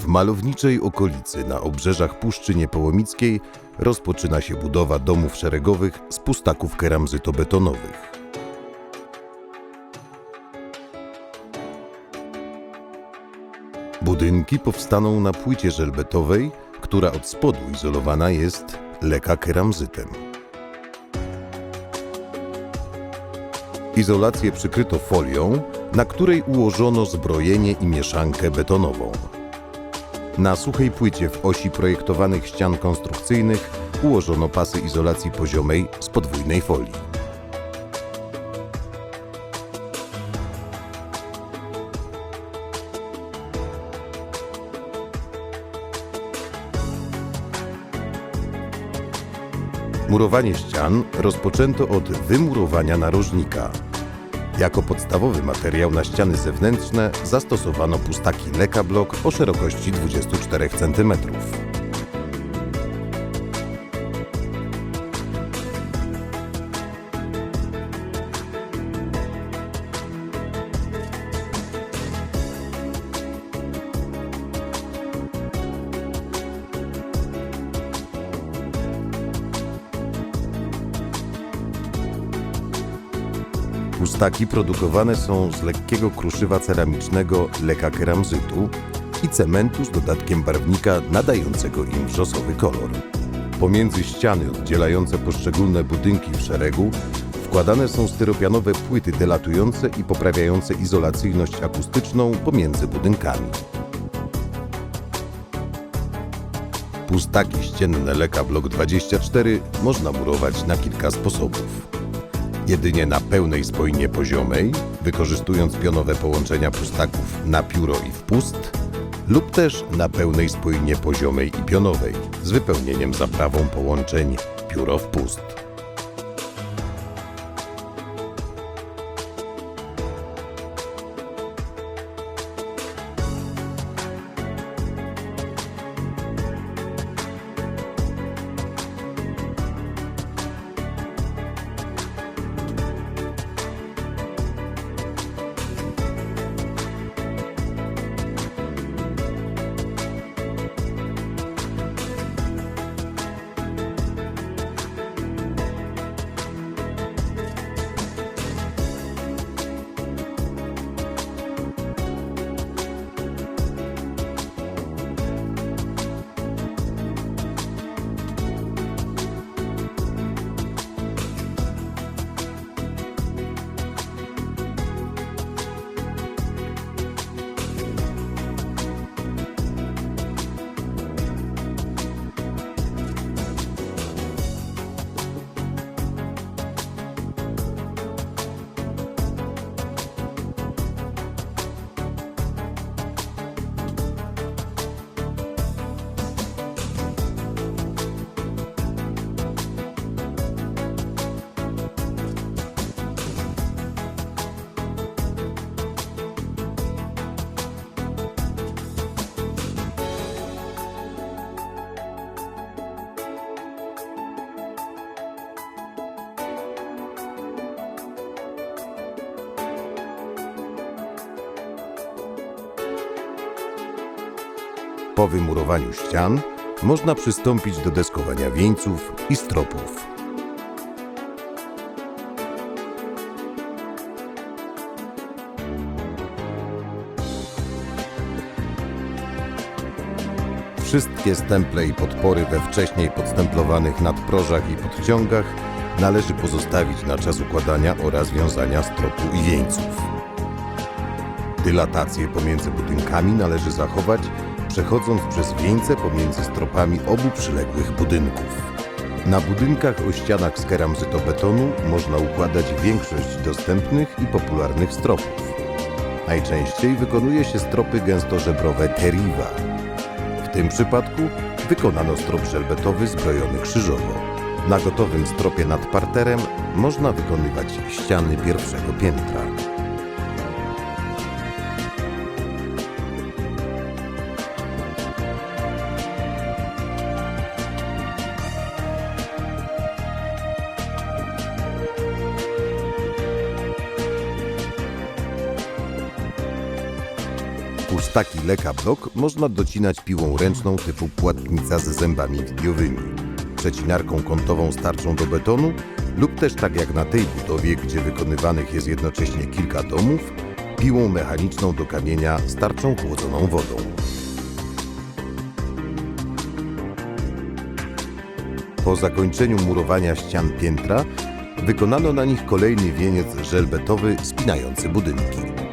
W malowniczej okolicy na obrzeżach Puszczy Niepołomickiej rozpoczyna się budowa domów szeregowych z pustaków keramzytobetonowych. Budynki powstaną na płycie żelbetowej, która od spodu izolowana jest leka keramzytem. Izolację przykryto folią, na której ułożono zbrojenie i mieszankę betonową. Na suchej płycie w osi projektowanych ścian konstrukcyjnych ułożono pasy izolacji poziomej z podwójnej folii. Murowanie ścian rozpoczęto od wymurowania narożnika. Jako podstawowy materiał na ściany zewnętrzne zastosowano pustaki Leka Block o szerokości 24 cm. Pustaki produkowane są z lekkiego kruszywa ceramicznego leka keramzytu i cementu z dodatkiem barwnika nadającego im wrzosowy kolor. Pomiędzy ściany oddzielające poszczególne budynki w szeregu wkładane są styropianowe płyty delatujące i poprawiające izolacyjność akustyczną pomiędzy budynkami. Pustaki ścienne leka Blok 24 można murować na kilka sposobów jedynie na pełnej spojnie poziomej, wykorzystując pionowe połączenia pustaków na pióro i wpust, lub też na pełnej spojnie poziomej i pionowej z wypełnieniem zaprawą połączeń pióro-wpust. Po wymurowaniu ścian można przystąpić do deskowania wieńców i stropów. Wszystkie stemple i podpory we wcześniej podstemplowanych nadprożach i podciągach należy pozostawić na czas układania oraz wiązania stropu i wieńców. Dylatację pomiędzy budynkami należy zachować, przechodząc przez wieńce pomiędzy stropami obu przyległych budynków. Na budynkach o ścianach z keramzytobetonu można układać większość dostępnych i popularnych stropów. Najczęściej wykonuje się stropy gęstożebrowe Teriva. W tym przypadku wykonano strop żelbetowy zbrojony krzyżowo. Na gotowym stropie nad parterem można wykonywać ściany pierwszego piętra. Pustaki leka blok można docinać piłą ręczną typu płatnica z zębami widiowymi, przecinarką kątową starczą do betonu lub też tak jak na tej budowie, gdzie wykonywanych jest jednocześnie kilka domów, piłą mechaniczną do kamienia starczą chłodzoną wodą. Po zakończeniu murowania ścian piętra wykonano na nich kolejny wieniec żelbetowy spinający budynki.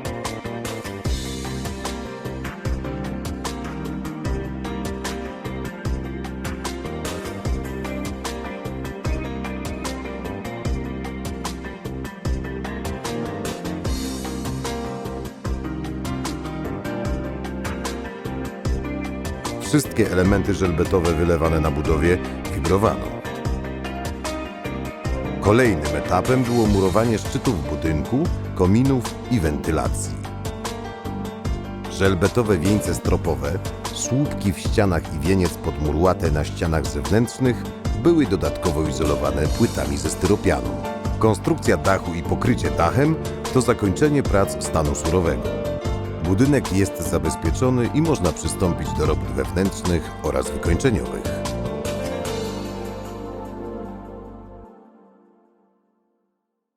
Wszystkie elementy żelbetowe wylewane na budowie wibrowano. Kolejnym etapem było murowanie szczytów budynku, kominów i wentylacji. Żelbetowe wieńce stropowe, słupki w ścianach i wieniec podmurłate na ścianach zewnętrznych były dodatkowo izolowane płytami ze styropianu. Konstrukcja dachu i pokrycie dachem to zakończenie prac stanu surowego. Budynek jest zabezpieczony i można przystąpić do robót wewnętrznych oraz wykończeniowych.